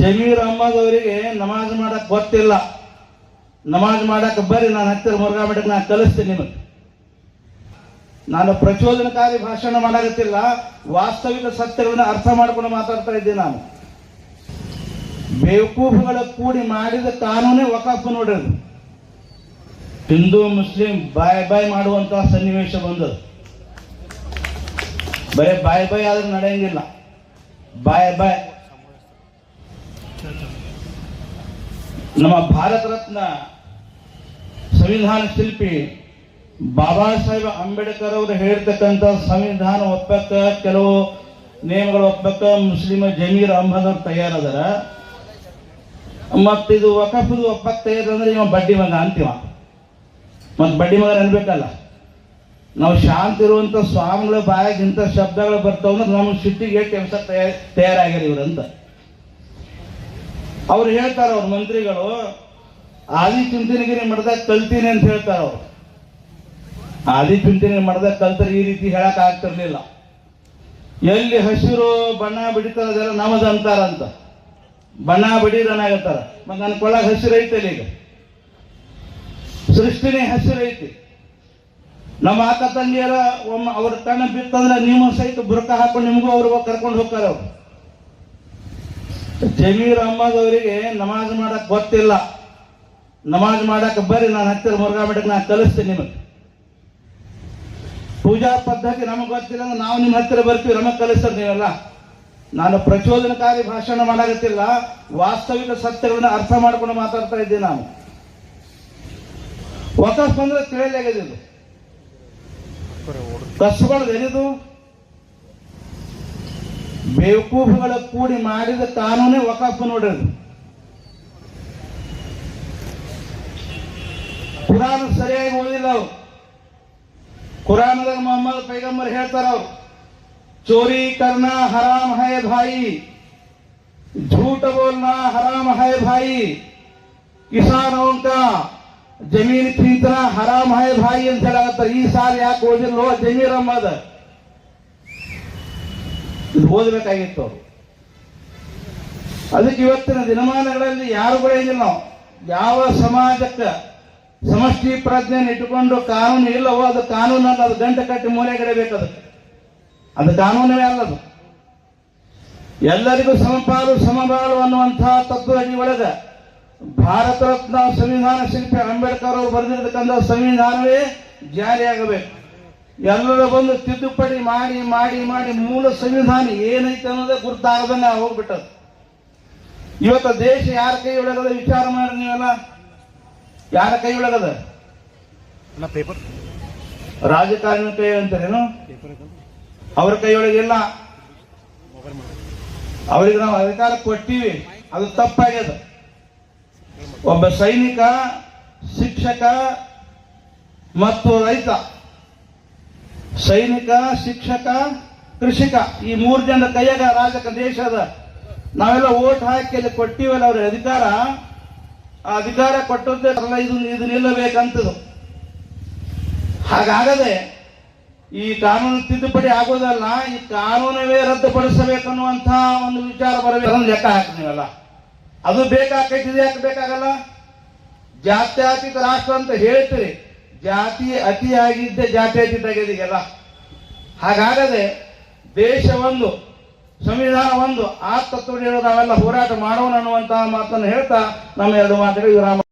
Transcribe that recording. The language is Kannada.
ಜಮೀರ್ ಅಹಮ್ಮದ್ ಅವರಿಗೆ ನಮಾಜ್ ಮಾಡಕ್ ಗೊತ್ತಿಲ್ಲ. ನಮಾಜ್ ಮಾಡಕ್ ಬರ್ರಿ, ನಾನು ಹತ್ತಿರ ಮುರುಘಾ ಮಠಕ್ಕೆ ನಾನು ಕಲಿಸ್ತೀನಿ ನಿಮಗೆ. ನಾನು ಪ್ರಚೋದನಕಾರಿ ಭಾಷಣ ಮಾಡಾಕತ್ತಿಲ್ಲ, ವಾಸ್ತವಿಕ ಸತ್ಯಗಳನ್ನ ಅರ್ಥ ಮಾಡ್ಕೊಂಡು ಮಾತಾಡ್ತಾ ಇದ್ದೀನಿ ನಾನು. ಬೇವಕೂಫುಗಳ ಕೂಡಿ ಮಾಡಿದ ಕಾನೂನೇ ವಕಾಫ್ ನೋಡ್ರಿ ಹಿಂದೂ, ಮುಸ್ಲಿಂ ಬಾಯ್ ಬಾಯ್ ಮಾಡುವಂತಹ ಸನ್ನಿವೇಶ ಬಂದದ್ದು. ಬರೇ ಬಾಯ್ ಬಾಯ್ ಆದ್ರೆ ನಡೆಯಂಗಿಲ್ಲ. ಬಾಯ್ ಬಾಯ್ ನಮ್ಮ ಭಾರತ ರತ್ನ ಸಂವಿಧಾನ ಶಿಲ್ಪಿ ಬಾಬಾ ಸಾಹೇಬ್ ಅಂಬೇಡ್ಕರ್ ಅವರು ಹೇಳಿರ್ತಕ್ಕಂಥ ಸಂವಿಧಾನ ಒಪ್ಪಕ್ಕ ಕೆಲವು ನಿಯಮಗಳು ಒಪ್ಪಕ್ಕ ಮುಸ್ಲಿಮ ಜಮೀರ್ ಅಹಮದ್ ಅವ್ರು ತಯಾರದಾರ ಮತ್ತಿದು ವಕಫದು ಒಪ್ಪಕ್ ತಯಾರಂದ್ರೆ ಇವ ಬಡ್ಡಿ ಮಗ ಅಂತೀವ. ಮತ್ತು ಬಡ್ಡಿ ಮಗ ಅನ್ಬೇಕಲ್ಲ ನಾವು ಶಾಂತಿ ಇರುವಂತ ಸ್ವಾಮಿಗಳ ಬಾಯಾಗಿಂಥ ಶಬ್ದಗಳು ಬರ್ತಾವಂದ್ರೆ ನಮ್ಮ ಸಿಟ್ಟಿಗೆ ಕೆಲಸ ತಯಾರ, ತಯಾರಾಗ್ಯಾರ ಇವ್ರಂತ ಅವ್ರು ಹೇಳ್ತಾರ, ಅವ್ರ ಮಂತ್ರಿಗಳು, ಆದಿ ಚುಂಚನಗಿರಿ ಮಠದಾಗ ಕಲ್ತೀನಿ ಅಂತ ಹೇಳ್ತಾರ ಅವ್ರು. ಆದಿ ಚುಂಚನಗಿರಿ ಮಠದಾಗ ಕಲ್ತರೆ ಈ ರೀತಿ ಹೇಳಕ್ ಆಗ್ತಿರ್ಲಿಲ್ಲ. ಎಲ್ಲಿ ಹಸಿರು ಬಣ್ಣ ಬಿಡಿತಾರ ಅದೆಲ್ಲ ನಮದ ಅಂತಾರಂತ ಬಣ್ಣ ಬಡೀರನಾಗತ್ತಾರ ಮತ್ತೆ ನನ್ನ ಕೊಳ್ಳಾಗ ಹಸಿರು ಐತೆ ಈಗ. ಸೃಷ್ಟಿನೇ ಹಸಿರು ಐತಿ. ನಮ್ಮ ಅಕ್ಕ ತಂಗಿಯರ ಒಮ್ಮ ಅವ್ರ ಕಣ್ಣ ಬಿತ್ತಂದ್ರೆ ನೀವು ಸಹಿತ ಬುರ್ಕ ಹಾಕೊಂಡು ನಿಮಗೂ ಅವ್ರಿಗೂ ಕರ್ಕೊಂಡು ಹೋಗ್ತಾರೆ ಅವ್ರು. ಜಮೀರ್ ಅಹಮದ್ ಅವರಿಗೆ ನಮಾಜ್ ಮಾಡಕ್ ಗೊತ್ತಿಲ್ಲ. ನಮಾಜ್ ಮಾಡಕ್ ಬರ್ರಿ, ನಾನು ಹತ್ತಿರ ಮುರುಘಾ ಮಠಕ್ಕೆ ನಾನು ಕಲಿಸ್ತೀನಿ ನಿಮಗೆ. ಪೂಜಾ ಪದ್ಧತಿ ನಮಗೆ ಗೊತ್ತಿಲ್ಲ ಅಂದ್ರೆ ನಾವು ನಿಮ್ಮ ಹತ್ತಿರ ಬರ್ತೀವಿ, ನಮಗೆ ಕಲಿಸ್ತಾರೆ ನೀವೆಲ್ಲ. ನಾನು ಪ್ರಚೋದನಕಾರಿ ಭಾಷಣ ಮಾಡಾಕತ್ತಿಲ್ಲ, ವಾಸ್ತವಿಕ ಸತ್ಯಗಳನ್ನ ಅರ್ಥ ಮಾಡ್ಕೊಂಡು ಮಾತಾಡ್ತಾ ಇದ್ದೀನಿ ನಾನು. ವಕಫ್ ಅಂದ್ರೆ ತಿಳಿಯಲಾಗಿದೆ ಕಸುಗಳದ್ದು ಏನಿದು? ಬೇವಕೂಫುಗಳ ಕೂಡಿ ಮಾಡಿದ ಕಾನೂನೇ ವಕಾಫ್ ನೋಡಿರೋದು ಕುರಾನ್ ಸರಿಯಾಗಿ ಓದಿಲ್ಲ ಅವ್ರು ಕುರಾನದಾಗ ಮೊಹಮ್ಮದ್ ಪೈಗಂಬರ್ ಹೇಳ್ತಾರ ಅವ್ರು ಚೋರಿ ಕರ್ನಾ ಹರಾಮ್ ಹೈ ಭಾಯಿ झूठ बोलना हराम है भाई किसानों का ಜಮೀನ್ ಖರೀದನ ಹರಾಮ್ ಹೈ ಭಾಯಿ ಅಂತ ಹೇಳಾಕತ್ತಾರೆ ಈ ಸಾಲ ಯಾಕೆ ಓದಿಲ್ಲೋ ಜಮೀರ್ ಅಹಮದ್ ಇದು ಓದಬೇಕಾಗಿತ್ತು. ಅದಕ್ಕೆ ಇವತ್ತಿನ ದಿನಮಾನಗಳಲ್ಲಿ ಯಾರು ಬೆಳೆಯಂಗಿಲ್ಲ ನಾವು. ಯಾವ ಸಮಾಜಕ್ಕೆ ಸಮಷ್ಟಿ ಪ್ರಜ್ಞೆಯನ್ನು ಇಟ್ಟುಕೊಂಡು ಕಾನೂನು ಇಲ್ಲವೋ ಅದು ಕಾನೂನು ಅದು ಗಂಟೆ ಕಟ್ಟಿ ಮೂಲೆಗಡೆಬೇಕು ಅದಕ್ಕೆ. ಅದು ಕಾನೂನವೇ ಅಲ್ಲದು ಎಲ್ಲರಿಗೂ ಸಮಪಾಲು ಸಮಬಾಳು ಅನ್ನುವಂತಹ ತತ್ವದ ಒಳಗ ಭಾರತ ರತ್ನ ಸಂವಿಧಾನ ಶಿಲ್ಪಿ ಅಂಬೇಡ್ಕರ್ ಅವರು ಬರೆದಿರ್ತಕ್ಕಂಥ ಸಂವಿಧಾನವೇ ಜಾರಿಯಾಗಬೇಕು. ಎಲ್ಲರೂ ಬಂದು ತಿದ್ದುಪಡಿ ಮಾಡಿ ಮಾಡಿ ಮಾಡಿ ಮೂಲ ಸಂವಿಧಾನ ಏನೈತೆ ಅನ್ನೋದೇ ಗುರುತಾಗದನ್ನ ಹೋಗ್ಬಿಟ್ಟದು ಇವತ್ತು ದೇಶ ಯಾರ ಕೈ ಒಳಗದ ವಿಚಾರ ಮಾಡಿ ನೀವೆಲ್ಲ? ಯಾರ ಕೈ ಒಳಗದ? ಪೇಪರ್ ರಾಜಕಾರಣ ಕೈ ಅಂತಾರೇನು? ಅವ್ರ ಕೈ ಒಳಗಿಲ್ಲ ಮೊಬೈಲ್ ಮಾಡಿ ಅವರಿಗೆ ನಾವು ಅಧಿಕಾರ ಕೊಟ್ಟಿವಿ. ಅದು ತಪ್ಪಾಗ್ಯದ. ಒಬ್ಬ ಸೈನಿಕ ಶಿಕ್ಷಕ ಮತ್ತು ರೈತ. ಸೈನಿಕ, ಶಿಕ್ಷಕ, ಕೃಷಿಕ, ಈ ಮೂರು ಜನ ಕೈಯಾಗ ರಾಜಕ ದೇಶದ ನಾವೆಲ್ಲ ಓಟ್ ಹಾಕಿ ಅಲ್ಲಿ ಕೊಟ್ಟಿವಲ್ಲ ಅವ್ರ ಅಧಿಕಾರ. ಆ ಅಧಿಕಾರ ಕೊಟ್ಟದ್ದೇ ಇದು ಇದು ನಿಲ್ಲಬೇಕಂತದು. ಹಾಗಾಗದೆ ಈ ಕಾನೂನು ತಿದ್ದುಪಡಿ ಆಗೋದಲ್ಲ, ಈ ಕಾನೂನವೇ ರದ್ದುಪಡಿಸಬೇಕನ್ನುವಂತಹ ಒಂದು ವಿಚಾರ ಬರಬೇಕು. ಲೆಕ್ಕ ಹಾಕ್ತೀವಲ್ಲ ಅದು ಬೇಕಾಕೈತಿ, ಇದು ಯಾಕೆ ಬೇಕಾಗಲ್ಲ? ಜಾತ್ಯಾತೀತ ರಾಷ್ಟ್ರ ಅಂತ ಹೇಳ್ತೀರಿ. ಜಾತಿ ಅತಿಯಾಗಿದ್ದ ಜಾತಿ ಈಗೆಲ್ಲ ಹಾಗಾಗದೆ ದೇಶ ಒಂದು ಸಂವಿಧಾನ ಒಂದು ಆ ತತ್ವ ನಾವೆಲ್ಲ ಹೋರಾಟ ಮಾಡೋಣ ಅನ್ನುವಂತಹ ಮಾತನ್ನು ಹೇಳ್ತಾ ನಮ್ಮ ಎರಡು ಮಾತುಗಳು ವಿರಾಮ